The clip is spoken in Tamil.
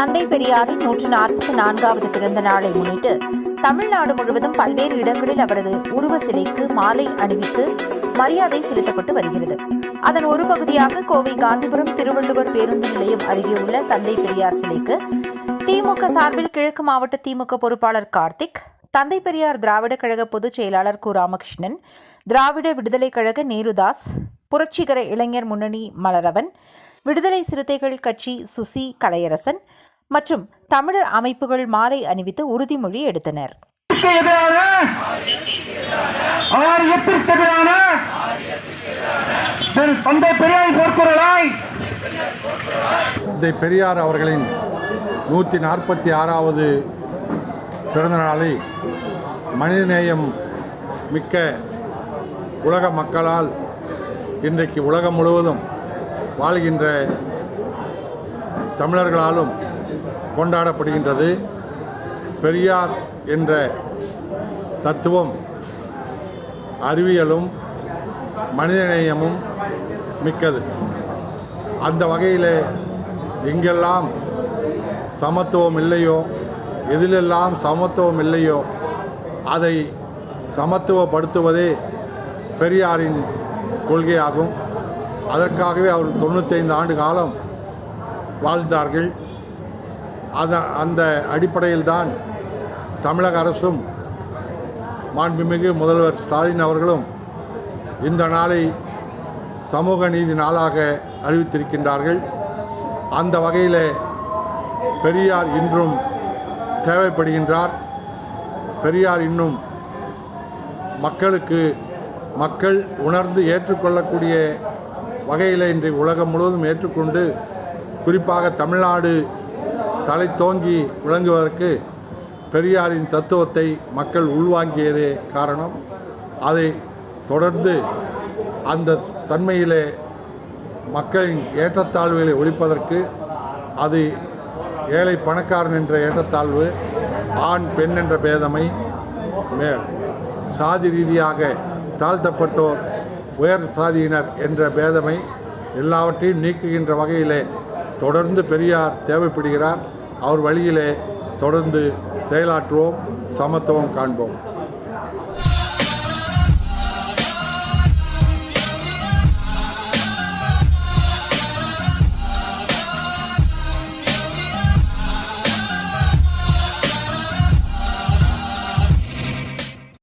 தந்தை பெரியாரின் நூற்று நாற்பத்தி நான்காவது பிறந்த நாளை முன்னிட்டு தமிழ்நாடு முழுவதும் பல்வேறு இடங்களில் அவரது உருவ சிலைக்கு மாலை அணிவித்து மரியாதை செலுத்தப்பட்டு வருகிறது. அதன் ஒரு பகுதியாக கோவை காந்திபுரம் திருவள்ளுவர் பேருந்து நிலையம் அருகே உள்ள தந்தை பெரியார் சிலைக்கு திமுக சார்பில் கிழக்கு மாவட்ட திமுக பொறுப்பாளர் கார்த்திக் தந்தை பெரியார் திராவிட கழக பொதுச் செயலாளர் கு. ராமகிருஷ்ணன் திராவிட விடுதலை கழக நேருதாஸ் புரட்சிகர இளைஞர் முன்னணி மலரவன் விடுதலை சிறுத்தைகள் கட்சி சுசி கலையரசன் மற்றும் தமிழர் அமைப்புகள் மாலை அணிவித்து உறுதிமொழி எடுத்தனர். தந்தை பெரியாரின் பொற்குரலாய் தந்தை பெரியார் அவர்களின் நூற்றி நாற்பத்தி ஆறாவது பிறந்த நாளை மனிதநேயம் மிக்க உலக மக்களால் இன்றைக்கு உலகம் முழுவதும் வாழ்கின்ற தமிழர்களாலும் கொண்டாடப்படுகின்றது. பெரியார் என்ற தத்துவம் அறிவியலும் மனிதநேயமும் மிக்கது. அந்த வகையில் எங்கெல்லாம் சமத்துவம் இல்லையோ எதிலெல்லாம் சமத்துவம் இல்லையோ அதை சமத்துவப்படுத்துவதே பெரியாரின் கொள்கையாகும். அதற்காகவே அவர் தொண்ணூத்தைந்து ஆண்டு காலம் வாழ்ந்தார்கள். அதை அந்த அடிப்படையில்தான் தமிழக அரசும் மாண்புமிகு முதல்வர் ஸ்டாலின் அவர்களும் இந்த நாளை சமூக நீதி நாளாக அறிவித்திருக்கின்றார்கள். அந்த வகையில் பெரியார் இன்றும் தேவைப்படுகின்றார். பெரியார் இன்னும் மக்களுக்கு மக்கள் உணர்ந்து ஏற்றுக்கொள்ளக்கூடிய வகையில் இன்று உலகம் முழுவதும் ஏற்றுக்கொண்டு குறிப்பாக தமிழ்நாடு தலை தோங்கி விளங்குவதற்கு பெரியாரின் தத்துவத்தை மக்கள் உள்வாங்கியதே காரணம். அதை தொடர்ந்து அந்த தன்மையிலே மக்களின் ஏற்றத்தாழ்வுகளை ஒழிப்பதற்கு அது ஏழை பணக்காரன் என்ற ஏற்றத்தாழ்வு ஆண் பெண் என்ற பேதமை மே சாதி ரீதியாக தாழ்த்தப்பட்டோர் உயர் சாதியினர் என்ற பேதமை எல்லாவற்றையும் நீக்குகின்ற வகையிலே தொடர்ந்து பெரியார் தேவைப்படுகிறார் அவர் வழியிலே தொடர்ந்து செயலாற்றுவோம் சமத்துவம் காண்போம்.